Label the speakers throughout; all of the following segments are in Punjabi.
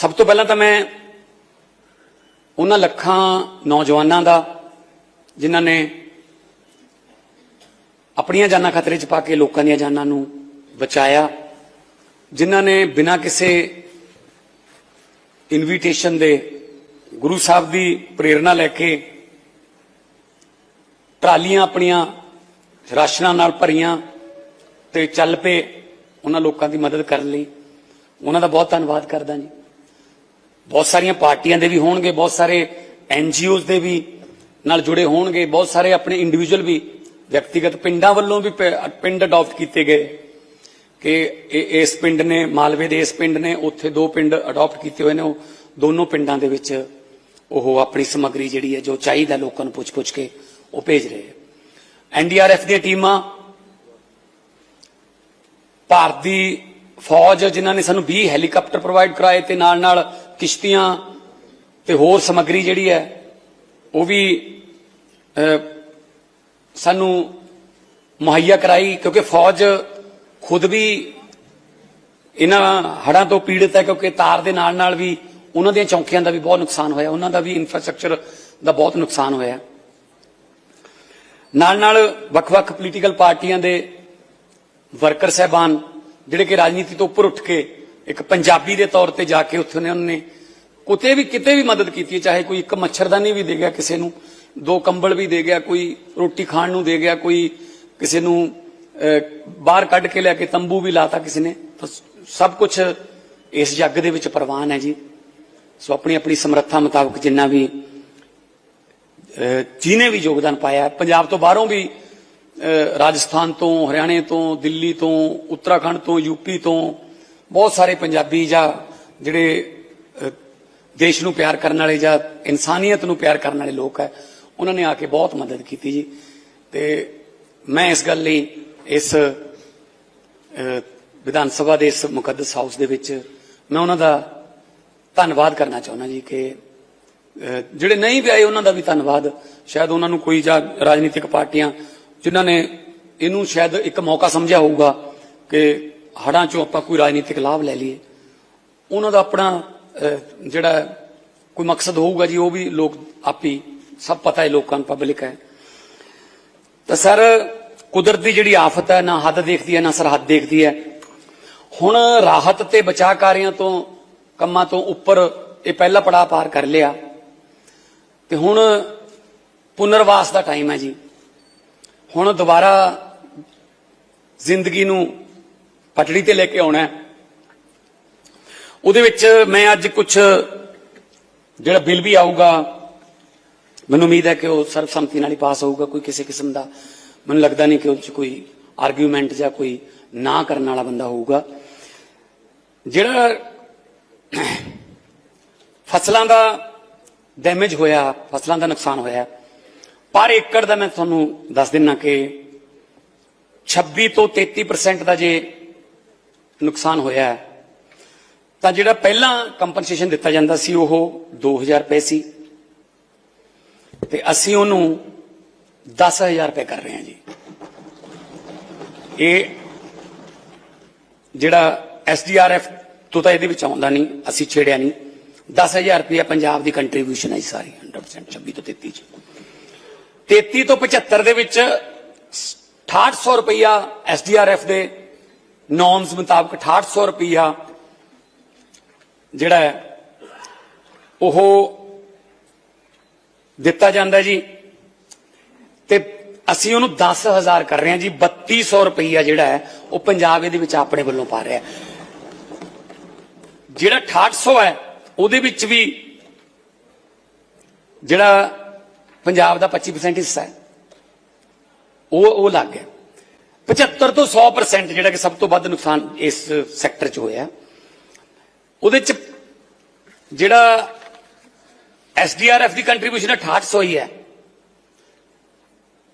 Speaker 1: ਸਭ ਤੋਂ ਪਹਿਲਾਂ ਤਾਂ ਮੈਂ ਉਹਨਾਂ ਲੱਖਾਂ ਨੌਜਵਾਨਾਂ ਦਾ, ਜਿਨ੍ਹਾਂ ਨੇ ਆਪਣੀਆਂ ਜਾਨਾਂ ਖਤਰੇ 'ਚ ਪਾ ਕੇ ਲੋਕਾਂ ਦੀਆਂ ਜਾਨਾਂ ਨੂੰ ਬਚਾਇਆ, ਜਿਨ੍ਹਾਂ ਨੇ ਬਿਨਾਂ ਕਿਸੇ ਇਨਵੀਟੇਸ਼ਨ ਦੇ ਗੁਰੂ ਸਾਹਿਬ ਦੀ ਪ੍ਰੇਰਣਾ ਲੈ ਕੇ ਟਰਾਲੀਆਂ ਆਪਣੀਆਂ ਰਾਸ਼ਨਾਂ ਨਾਲ ਭਰੀਆਂ ਤੇ ਚੱਲ ਪਏ ਉਹਨਾਂ ਲੋਕਾਂ ਦੀ ਮਦਦ ਕਰਨ ਲਈ। ਉਹਨਾਂ ਦਾ ਬਹੁਤ ਧੰਨਵਾਦ ਕਰਦਾ ਜੀ। ਬਹੁਤ ਸਾਰੀਆਂ ਪਾਰਟੀਆਂ ਦੇ ਵੀ ਹੋਣਗੇ, ਬਹੁਤ ਸਾਰੇ ਐਨਜੀਓਜ਼ ਦੇ ਵੀ ਨਾਲ ਜੁੜੇ ਹੋਣਗੇ, ਬਹੁਤ ਸਾਰੇ ਆਪਣੇ ਇੰਡੀਵਿਜੂਅਲ ਵੀ ਵਿਅਕਤੀਗਤ ਪਿੰਡਾਂ ਵੱਲੋਂ ਵੀ ਪਿੰਡ ਅਡਾਪਟ ਕੀਤੇ ਗਏ ਕਿ ਇਹ- ਇਸ ਪਿੰਡ ਨੇ, ਮਾਲਵੇ ਦੇ ਇਸ ਪਿੰਡ ਨੇ, ਉੱਥੇ ਦੋ ਪਿੰਡ ਅਡਾਪਟ ਕੀਤੇ ਹੋਏ ਨੇ, ਉਹ ਦੋਨੋਂ ਪਿੰਡਾਂ ਦੇ ਵਿੱਚ ਉਹ ਆਪਣੀ ਸਮੱਗਰੀ ਜਿਹੜੀ ਹੈ ਜੋ ਚਾਹੀਦਾ ਲੋਕਾਂ ਨੂੰ ਪੁੱਛ-ਪੁੱਛ ਕੇ ਉਹ ਭੇਜ ਰਹੇ ਐਨਡੀਆਰਐਫ ਦੀਆਂ ਟੀਮਾਂ ਭਾਰਤੀ ਫੌਜ ਜਿਨ੍ਹਾਂ ਨੇ ਸਾਨੂੰ 20 ਹੈਲੀਕਾਪਟਰ ਪ੍ਰੋਵਾਈਡ ਕਰਾਏ ਤੇ ਨਾਲ ਨਾਲ ਕਿਸ਼ਤੀਆਂ ਤੇ ਹੋਰ ਸਮੱਗਰੀ ਜਿਹੜੀ ਹੈ, ਉਹ ਵੀ ਸਾਨੂੰ ਮੁਹੱਈਆ ਕਰਾਈ, ਕਿਉਂਕਿ ਫੌਜ ਖੁਦ ਵੀ ਇਹਨਾਂ ਹੜ੍ਹਾਂ ਤੋਂ ਪੀੜਤ ਹੈ, ਕਿਉਂਕਿ ਤਾਰ ਦੇ ਨਾਲ ਨਾਲ ਵੀ ਉਹਨਾਂ ਦੀਆਂ ਚੌਕੀਆਂ ਦਾ ਵੀ ਬਹੁਤ ਨੁਕਸਾਨ ਹੋਇਆ, ਉਹਨਾਂ ਦਾ ਵੀ ਇਨਫਰਾਸਟ੍ਰਕਚਰ ਦਾ ਬਹੁਤ ਨੁਕਸਾਨ ਹੋਇਆ। ਨਾਲ ਨਾਲ ਵੱਖ-ਵੱਖ ਪੋਲੀਟੀਕਲ ਪਾਰਟੀਆਂ ਦੇ ਵਰਕਰ ਸਹਿਬਾਨ, ਜਿਹੜੇ ਕਿ ਰਾਜਨੀਤੀ ਤੋਂ ਉੱਪਰ ਉੱਠ ਕੇ ਇੱਕ ਪੰਜਾਬੀ ਦੇ ਤੌਰ ਤੇ ਜਾ ਕੇ ਉੱਥੇ ਨੇ, ਉਹਨਾਂ ਨੇ ਕਿਤੇ ਵੀ ਕਿਤੇ ਵੀ ਮਦਦ ਕੀਤੀ ਹੈ, ਚਾਹੇ ਕੋਈ ਇੱਕ ਮੱਛਰਦਾਨੀ ਵੀ ਦੇ ਗਿਆ ਕਿਸੇ ਨੂੰ ਦੋ ਕੰਬਲ ਵੀ ਦੇ ਗਿਆ ਕੋਈ ਰੋਟੀ ਖਾਣ ਨੂੰ ਦੇ ਗਿਆ ਕੋਈ ਕਿਸੇ ਨੂੰ ਬਾਹਰ ਕੱਢ ਕੇ ਲੈ ਕੇ ਤੰਬੂ ਵੀ ਲਾਤਾ ਕਿਸੇ ਨੇ ਤਾਂ ਸਭ ਕੁਝ ਇਸ ਜੱਗ ਦੇ ਵਿੱਚ ਪ੍ਰਵਾਨ ਹੈ ਜੀ। ਸੋ ਆਪਣੀ ਆਪਣੀ ਸਮਰੱਥਾ ਮੁਤਾਬਕ ਜਿੰਨਾ ਵੀ ਅਹ, ਜਿਹਨੇ ਵੀ ਯੋਗਦਾਨ ਪਾਇਆ ਪੰਜਾਬ ਤੋਂ ਬਾਹਰੋਂ ਵੀ ਰਾਜਸਥਾਨ ਤੋਂ ਹਰਿਆਣੇ ਤੋਂ ਦਿੱਲੀ ਤੋਂ ਉੱਤਰਾਖੰਡ ਤੋਂ ਯੂਪੀ ਤੋਂ ਬਹੁਤ ਸਾਰੇ ਪੰਜਾਬੀ ਜਾਂ ਜਿਹੜੇ ਦੇਸ਼ ਨੂੰ ਪਿਆਰ ਕਰਨ ਵਾਲੇ ਜਾਂ ਇਨਸਾਨੀਅਤ ਨੂੰ ਪਿਆਰ ਕਰਨ ਵਾਲੇ ਲੋਕ ਹੈ, ਉਹਨਾਂ ਨੇ ਆ ਕੇ ਬਹੁਤ ਮਦਦ ਕੀਤੀ ਜੀ। ਤੇ ਮੈਂ ਇਸ ਗੱਲ ਲਈ ਇਸ ਵਿਧਾਨ ਸਭਾ ਦੇ ਇਸ ਮੁਕੱਦਸ ਹਾਊਸ ਦੇ ਵਿੱਚ ਮੈਂ ਉਹਨਾਂ ਦਾ ਧੰਨਵਾਦ ਕਰਨਾ ਚਾਹੁੰਦਾ ਜੀ ਕਿ ਜਿਹੜੇ ਨਹੀਂ ਵੀ ਆਏ ਉਹਨਾਂ ਦਾ ਵੀ ਧੰਨਵਾਦ। ਸ਼ਾਇਦ ਉਹਨਾਂ ਨੂੰ ਕੋਈ ਜਾਂ ਰਾਜਨੀਤਿਕ ਪਾਰਟੀਆਂ ਜਿਨ੍ਹਾਂ ਨੇ ਇਹਨੂੰ ਸ਼ਾਇਦ ਇੱਕ ਮੌਕਾ ਸਮਝਿਆ ਹੋਊਗਾ ਕਿ ਹੜਾਂ ਚੋਂ ਆਪਾਂ ਕੋਈ ਰਾਜਨੀਤਿਕ ਲਾਭ ਲੈ ਲਈਏ। ਉਹਨਾਂ ਦਾ ਆਪਣਾ ਜਿਹੜਾ ਜਿਹੜਾ ਕੋਈ ਮਕਸਦ ਹੋਊਗਾ ਜੀ, ਉਹ ਵੀ ਲੋਕ ਆਪੀ ਸਭ ਪਤਾ ਹੈ ਲੋਕਾਂ ਨੂੰ ਪਬਲਿਕ ਹੈ। ਤਾਂ ਸਰ, ਕੁਦਰਤ ਦੀ ਜਿਹੜੀ ਆਫਤ ਹੈ, ਨਾ ਹੱਦ ਦੇਖਦੀ ਹੈ, ਨਾ ਸਰਹੱਦ ਦੇਖਦੀ ਹੈ। ਹੁਣ ਰਾਹਤ ਤੇ ਬਚਾਅ ਕਾਰਿਆਂ ਤੋਂ, ਕੰਮਾਂ ਤੋਂ ਉੱਪਰ ਇਹ ਪਹਿਲਾ ਪੜਾਅ ਪਾਰ ਕਰ ਲਿਆ। ਤੇ ਹੁਣ ਪੁਨਰਵਾਸ ਦਾ ਟਾਈਮ ਹੈ ਜੀ। ਹੁਣ ਦੁਬਾਰਾ ਜ਼ਿੰਦਗੀ ਨੂੰ ਪਟੜੀ ਤੇ ਲੈ ਕੇ ਆਉਣਾ ਉਹਦੇ ਵਿੱਚ ਮੈਂ ਅੱਜ ਕੁਝ ਜਿਹੜਾ ਬਿੱਲ ਵੀ ਆਊਗਾ ਮੈਨੂੰ ਉਮੀਦ ਹੈ ਕਿ ਉਹ ਸਰਬਸੰਮਤੀ ਨਾਲ ਹੀ ਪਾਸ ਹੋਊਗਾ ਕੋਈ ਕਿਸੇ ਕਿਸਮ ਦਾ। ਮੈਨੂੰ ਲੱਗਦਾ ਨਹੀਂ ਕਿ ਉਹ 'ਚ ਕੋਈ ਆਰਗੂਮੈਂਟ ਜਾਂ ਕੋਈ ਨਾ ਕਰਨ ਵਾਲਾ ਬੰਦਾ ਹੋਊਗਾ। ਜਿਹੜਾ ਫਸਲਾਂ ਦਾ ਡੈਮੇਜ ਹੋਇਆ ਫਸਲਾਂ ਦਾ ਨੁਕਸਾਨ ਹੋਇਆ ਪਰ ਏਕੜ ਦਾ ਮੈਂ ਤੁਹਾਨੂੰ ਦੱਸ ਦਿੰਨਾ ਕਿ 26 ਤੋਂ 33% ਦਾ ਜੇ ਨੁਕਸਾਨ ਹੋਇਆ ਹੈ, ਤਾਂ ਜਿਹੜਾ ਪਹਿਲਾਂ ਕੰਪਨਸੇਸ਼ਨ ਦਿੱਤਾ ਜਾਂਦਾ ਸੀ, ਉਹ 2000 ਰੁਪਏ ਸੀ। ਤੇ ਅਸੀਂ ਉਹਨੂੰ 10000 ਰੁਪਏ ਕਰ ਰਹੇ ਹਾਂ ਜੀ। ਇਹ ਜਿਹੜਾ ਐਸਡੀਆਰਐਫ ਤੋਂ ਤਾਂ ਇਹਦੇ ਵਿੱਚ ਆਉਂਦਾ ਨਹੀਂ, ਅਸੀਂ ਛੇੜਿਆ ਨਹੀਂ। 10000 ਰੁਪਏ ਪੰਜਾਬ ਦੀ ਕੰਟਰੀਬਿਊਸ਼ਨ ਹੈ ਜੀ ਸਾਰੀ 100% 26 ਤੋਂ 33 ਚ। 33 ਤੋਂ 75 ਦੇ ਵਿੱਚ 6800 ਰੁਪਇਆ ਐਸਡੀਆਰਐਫ ਦੇ ਨੋਰਮਸ ਮੁਤਾਬਕ 6800 ਰੁਪਇਆ ਜਿਹੜਾ ਹੈ, ਉਹ ਦਿੱਤਾ ਜਾਂਦਾ ਜੀ। ਤੇ ਅਸੀਂ ਉਹਨੂੰ 10000 ਕਰ ਰਹੇ ਹਾਂ ਜੀ 3200 ਰੁਪਈਆ ਜਿਹੜਾ ਹੈ, ਉਹ ਪੰਜਾਬ ਇਹਦੇ ਵਿੱਚ ਆਪਣੇ ਵੱਲੋਂ ਪਾ ਰਿਹਾ ਹੈ। ਜਿਹੜਾ 6800 ਹੈ, ਉਹਦੇ ਵਿੱਚ ਵੀ ਜਿਹੜਾ ਪੰਜਾਬ ਦਾ 25% ਹਿੱਸਾ ਹੈ, ਉਹ ਉਹ ਲੱਗ ਗਿਆ। 75 ਤੋਂ 100% ਜਿਹੜਾ ਕਿ ਸਭ ਤੋਂ ਵੱਧ ਨੁਕਸਾਨ ਇਸ ਸੈਕਟਰ 'ਚ ਹੋਇਆ। ਉਹਦੇ 'ਚ ਜਿਹੜਾ ਐਸਡੀਆਰਐਫ ਦੀ ਕੰਟਰੀਬਿਊਸ਼ਨ 6800 ਹੀ ਹੈ।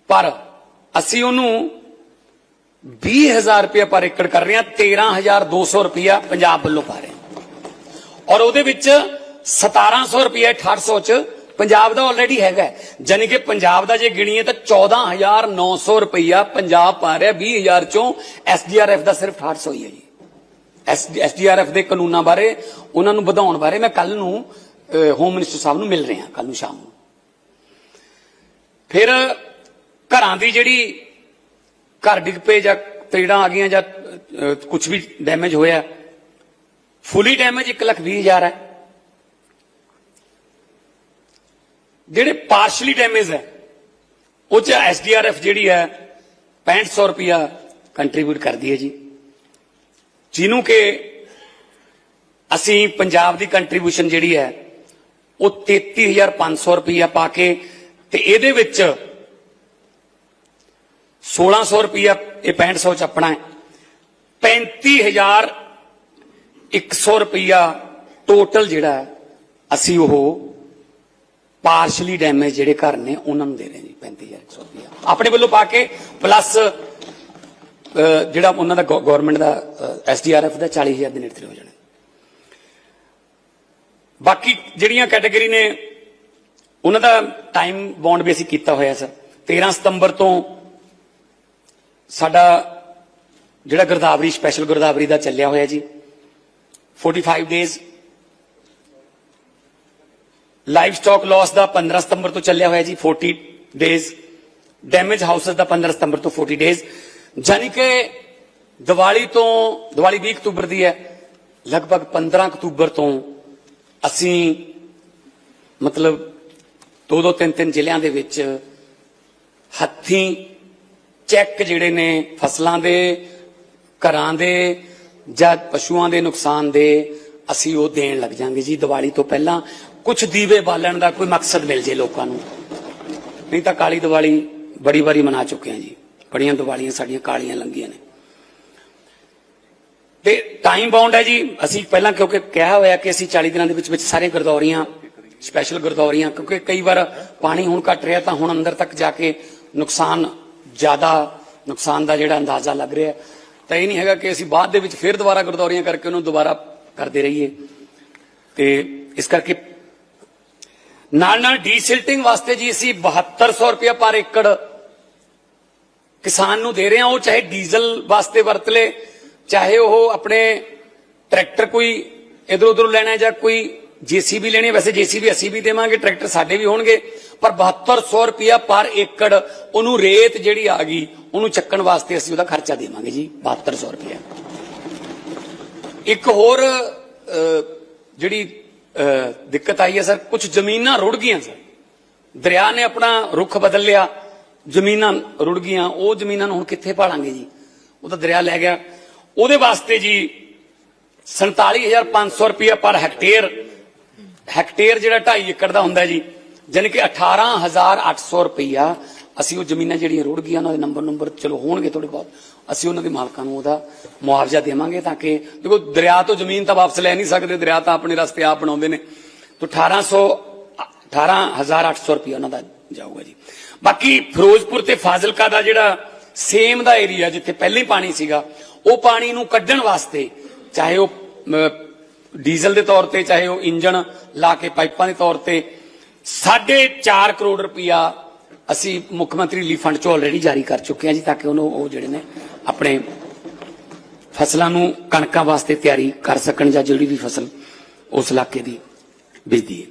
Speaker 1: ਪਰ ਅਸੀਂ ਉਹਨੂੰ 20000 ਰੁਪਏ ਪਰ ਏਕੜ ਕਰ ਰਹੇ ਹਾਂ 13200 ਰੁਪਏ ਪੰਜਾਬ ਵੱਲੋਂ ਪਾ ਰਹੇ ਹਾਂ। ਔਰ ਉਹਦੇ ਵਿੱਚ 1700 ਰੁਪਏ 6800 ਚ ਪੰਜਾਬ ਦਾ ਆਲਰੇਡੀ ਹੈਗਾ ਹੈ। ਜਾਣੀ ਕਿ ਪੰਜਾਬ ਦਾ ਜੇ ਗਿਣੀਏ ਤਾਂ 14900 ਰੁਪਇਆ ਪੰਜਾਬ ਪਾ ਰਿਹਾ 20000 ਚੋਂ ਐਸਡੀਆਰਐਫ ਦਾ ਸਿਰਫ 800 ਹੀ ਹੈ ਜੀ। ਐਸਡੀਆਰਐਫ ਦੇ ਕਾਨੂੰਨਾਂ ਬਾਰੇ, ਉਹਨਾਂ ਨੂੰ ਵਧਾਉਣ ਬਾਰੇ ਮੈਂ ਕੱਲ ਨੂੰ ਹੋਮ ਮਿਨਿਸਟਰ ਸਾਹਿਬ ਨੂੰ ਮਿਲ ਰਿਹਾ ਕੱਲ ਨੂੰ ਸ਼ਾਮ ਨੂੰ। ਫਿਰ ਘਰਾਂ ਦੀ ਜਿਹੜੀ ਘਰ ਡਿੱਗ ਪਏ ਜਾਂ ਤੇੜਾਂ ਆ ਗਈਆਂ ਜਾਂ ਕੁਝ ਵੀ ਡੈਮੇਜ ਹੋਇਆ ਫੁੱਲੀ ਡੈਮੇਜ 1 ਲੱਖ ਵੀਹ ਹਜ਼ਾਰ ਹੈ। ਜਿਹੜੇ ਪਾਰਸ਼ਲੀ ਡੈਮੇਜ ਹੈ, ਉਹ ਚ ਐਸਡੀਆਰਐਫ ਜਿਹੜੀ ਹੈ 6500 ਰੁਪਿਆ ਕੰਟਰੀਬਿਊਟ ਕਰਦੀ ਹੈ ਜੀ। ਜਿਹਨੂੰ ਕਿ ਅਸੀਂ ਪੰਜਾਬ ਦੀ ਕੰਟਰੀਬਿਊਸ਼ਨ ਜਿਹੜੀ ਹੈ, ਉਹ 33500 ਰੁਪਿਆ ਪਾ ਕੇ ਤੇ ਇਹਦੇ ਵਿੱਚ 1600 ਰੁਪਿਆ ਇਹ 6500 ਚ ਆਪਣਾ ਹੈ। 35100 ਰੁਪਿਆ ਟੋਟਲ ਜਿਹੜਾ ਅਸੀਂ ਉਹ ਪਾਰਸ਼ਲੀ ਡੈਮੇਜ ਜਿਹੜੇ ਘਰ ਨੇ, ਉਹਨਾਂ ਨੂੰ ਦੇ ਰਹੇ ਹਾਂ ਜੀ 35100 ਰੁਪਿਆ ਆਪਣੇ ਵੱਲੋਂ ਪਾ ਕੇ ਪਲੱਸ ਜਿਹੜਾ ਉਹਨਾਂ ਦਾ ਗਵਰਨਮੈਂਟ ਦਾ ਐਸਡੀਆਰਐਫ ਦਾ 40000 ਦੇ ਨੇੜੇ ਹੋ ਜਾਣਾ। ਬਾਕੀ ਜਿਹੜੀਆਂ ਕੈਟਾਗਰੀ ਨੇ, ਉਹਨਾਂ ਦਾ ਟਾਈਮ ਬੌਂਡ ਵੀ ਅਸੀਂ ਕੀਤਾ ਹੋਇਆ, ਸਰ। 13 ਸਤੰਬਰ ਤੋਂ ਸਾਡਾ ਜਿਹੜਾ ਗਰਦਾਵਰੀ ਸਪੈਸ਼ਲ ਗਰਦਾਵਰੀ ਦਾ ਚੱਲਿਆ ਹੋਇਆ ਜੀ। 45 ਡੇਜ਼ ਲਾਈਵ ਸਟਾਕ ਲਾਸ ਦਾ 15 ਸਤੰਬਰ ਤੋਂ ਚੱਲਿਆ ਹੋਇਆ ਜੀ 40 ਡੇਜ਼ ਡੈਮੇਜ ਹਾਊਸਸ ਦਾ 15 ਸਤੰਬਰ ਤੋਂ 40 ਡੇਜ਼ ਜਾਨੀ ਕਿ ਦੀਵਾਲੀ ਤੋਂ, ਦੀਵਾਲੀ 20 ਅਕਤੂਬਰ ਦੀ ਹੈ, ਲਗਭਗ 15 ਅਕਤੂਬਰ ਤੋਂ ਅਸੀਂ ਮਤਲਬ ਦੋ ਦੋ ਤਿੰਨ ਤਿੰਨ ਜ਼ਿਲ੍ਹਿਆਂ ਦੇ ਵਿੱਚ ਹੱਥੀਂ ਚੈੱਕ ਜਿਹੜੇ ਨੇ ਫਸਲਾਂ ਦੇ, ਘਰਾਂ ਦੇ ਜਾਂ ਪਸ਼ੂਆਂ ਦੇ ਨੁਕਸਾਨ ਦੇ ਅਸੀਂ ਉਹ ਦੇਣ ਲੱਗ ਜਾਾਂਗੇ ਜੀ ਦੀਵਾਲੀ ਤੋਂ ਪਹਿਲਾਂ। ਕੁਝ ਦੀਵੇ ਬਾਲਣ ਦਾ ਕੋਈ ਮਕਸਦ ਮਿਲ ਜੇ ਲੋਕਾਂ ਨੂੰ। ਨਹੀਂ ਤਾਂ ਕਾਲੀ ਦੀਵਾਲੀ ਬੜੀ ਵਾਰੀ ਮਨਾ ਚੁੱਕੇ ਹਾਂ ਜੀ। ਬੜੀਆਂ ਦੀਵਾਲੀਆਂ ਸਾਡੀਆਂ ਕਾਲੀਆਂ ਲੰਘੀਆਂ ਨੇ। ਤੇ ਟਾਈਮ ਬਾਉਂਡ ਹੈ ਜੀ, ਅਸੀਂ ਪਹਿਲਾਂ ਕਿਉਂਕਿ ਕਿਹਾ ਹੋਇਆ ਕਿ ਅਸੀਂ 40 ਦਿਨਾਂ ਦੇ ਵਿੱਚ ਵਿੱਚ ਸਾਰੇ ਗਰਦੌਰੀਆਂ ਸਪੈਸ਼ਲ ਗਰਦੌਰੀਆਂ, ਕਿਉਂਕਿ ਕਈ ਵਾਰ ਪਾਣੀ ਹੁਣ ਘਟ ਰਿਹਾ ਤਾਂ ਹੁਣ ਅੰਦਰ ਤੱਕ ਜਾ ਕੇ ਨੁਕਸਾਨ ਜ਼ਿਆਦਾ, ਨੁਕਸਾਨ ਦਾ ਜਿਹੜਾ ਅੰਦਾਜ਼ਾ ਲੱਗ ਰਿਹਾ। ਤਾਂ ਇਹ ਨਹੀਂ ਹੈਗਾ ਕਿ ਅਸੀਂ ਬਾਅਦ ਦੇ ਵਿੱਚ ਫਿਰ ਦੁਬਾਰਾ ਗਰਦੌਰੀਆਂ ਕਰਕੇ ਉਹਨੂੰ ਦੁਬਾਰਾ ਕਰਦੇ ਰਹੀਏ। ਤੇ ਇਸ ਕਰਕੇ ਨਾਲ ਨਾਲ ਡੀਸਿਲਟਿੰਗ ਵਾਸਤੇ ਜੀ ਅਸੀਂ 7200 ਰੁਪਏ ਪਰ ਏਕੜ ਕਿਸਾਨ ਨੂੰ ਦੇ ਰਹੇ ਹਾਂ, ਉਹ ਚਾਹੇ ਡੀਜ਼ਲ ਵਾਸਤੇ ਵਰਤ ਲੇ, ਚਾਹੇ ਉਹ ਆਪਣੇ ਟਰੈਕਟਰ ਕੋਈ ਇਧਰ ਉਧਰ ਲੈਣਾ ਜਾਂ ਕੋਈ ਜੀਸੀਬੀ ਲੈਣੀ ਹੈ ਵੈਸੇ ਜੀਸੀਬੀ ਅਸੀਂ ਵੀ ਦੇਵਾਂਗੇ, ਟਰੈਕਟਰ ਸਾਡੇ ਵੀ ਹੋਣਗੇ, ਪਰ 7200 ਰੁਪਿਆ ਪਰ ਏਕੜ ਉਹਨੂੰ ਰੇਤ ਜਿਹੜੀ ਆ ਗਈ, ਉਹਨੂੰ ਚੱਕਣ ਵਾਸਤੇ ਅਸੀਂ ਉਹਦਾ ਖਰਚਾ ਦੇਵਾਂਗੇ ਜੀ 7200 ਰੁਪਿਆ ਇੱਕ ਹੋਰ ਜਿਹੜੀ ਦਿੱਕਤ ਆਈ ਹੈ ਸਰ ਕੁਝ ਜ਼ਮੀਨਾਂ ਰੁੜ ਗਈਆਂ ਸਰ। ਦਰਿਆ ਨੇ ਆਪਣਾ ਰੁੱਖ ਬਦਲ ਲਿਆ ਜ਼ਮੀਨਾਂ ਰੁੜ ਗਈਆਂ, ਉਹ ਜ਼ਮੀਨਾਂ ਨੂੰ ਹੁਣ ਕਿੱਥੇ ਭਾਲਾਂਗੇ ਜੀ? ਉਹ ਤਾਂ ਦਰਿਆ ਲੈ ਗਿਆ। ਉਹਦੇ ਵਾਸਤੇ ਜੀ 47500 ਰੁਪਏ ਪਰ ਹੈਕਟੇਅਰ ਹੈਕਟੇਅਰ ਜਿਹੜਾ 2.5 ਏਕੜ ਦਾ ਹੁੰਦਾ ਜੀ, ਜਾਣੀ ਕਿ 18800 ਰੁਪਈਆ ਅਸੀਂ ਉਹ ਜ਼ਮੀਨਾਂ ਜਿਹੜੀਆਂ ਰੁੜ ਗਈਆਂ, ਉਹਨਾਂ ਦੇ ਨੰਬਰ ਨੰਬਰ ਚਲੋ ਹੋਣਗੇ ਥੋੜੇ ਬਹੁਤ, ਅਸੀਂ ਉਹਨਾਂ ਦੇ ਮਾਲਕਾਂ ਨੂੰ ਉਹਦਾ ਮੁਆਵਜ਼ਾ ਦੇਵਾਂਗੇ ਤਾਂ ਕਿ ਦੇਖੋ, ਦਰਿਆ ਤੋਂ ਜ਼ਮੀਨ ਤਾਂ ਵਾਪਸ ਲੈ ਨਹੀਂ ਸਕਦੇ, ਦਰਿਆ ਤਾਂ ਆਪਣੇ ਰਸਤੇ ਆਪ ਬਣਾਉਂਦੇ ਨੇ। ਤਾਂ 1800 18800 ਰੁਪਈਆ ਉਹਨਾਂ ਦਾ ਜਾਊਗਾ ਜੀ। ਬਾਕੀ ਫਿਰੋਜ਼ਪੁਰ ਤੇ ਫਾਜ਼ਿਲਕਾ ਦਾ ਜਿਹੜਾ ਸੇਮ ਦਾ ਏਰੀਆ ਜਿੱਥੇ ਪਹਿਲੇ ਪਾਣੀ ਸੀਗਾ, ਉਹ ਪਾਣੀ ਨੂੰ ਕੱਢਣ ਵਾਸਤੇ ਚਾਹੇ ਉਹ ਡੀਜ਼ਲ ਦੇ ਤੌਰ ਤੇ, ਚਾਹੇ ਉਹ ਇੰਜਣ ਲਾ ਕੇ ਪਾਈਪਾਂ ਦੇ ਤੌਰ ਤੇ 4.5 ਕਰੋੜ ਰੁਪਇਆ ਅਸੀਂ ਮੁੱਖ ਮੰਤਰੀ ਰਿਲੀਫ ਫੰਡ ਚੋਂ ਆਲਰੇਡੀ ਜਾਰੀ ਕਰ ਚੁੱਕੇ ਹਾਂ ਜੀ, ਤਾਂ ਕਿ ਉਹਨੂੰ ਉਹ ਜਿਹੜੇ ਨੇ ਆਪਣੇ ਫਸਲਾਂ ਨੂੰ ਕਣਕਾਂ ਵਾਸਤੇ ਤਿਆਰੀ ਕਰ ਸਕਣ ਜਾਂ ਜਿਹੜੀ ਵੀ ਫਸਲ ਉਸ ਇਲਾਕੇ ਦੀ ਬੀਜਦੀ ਹੈ।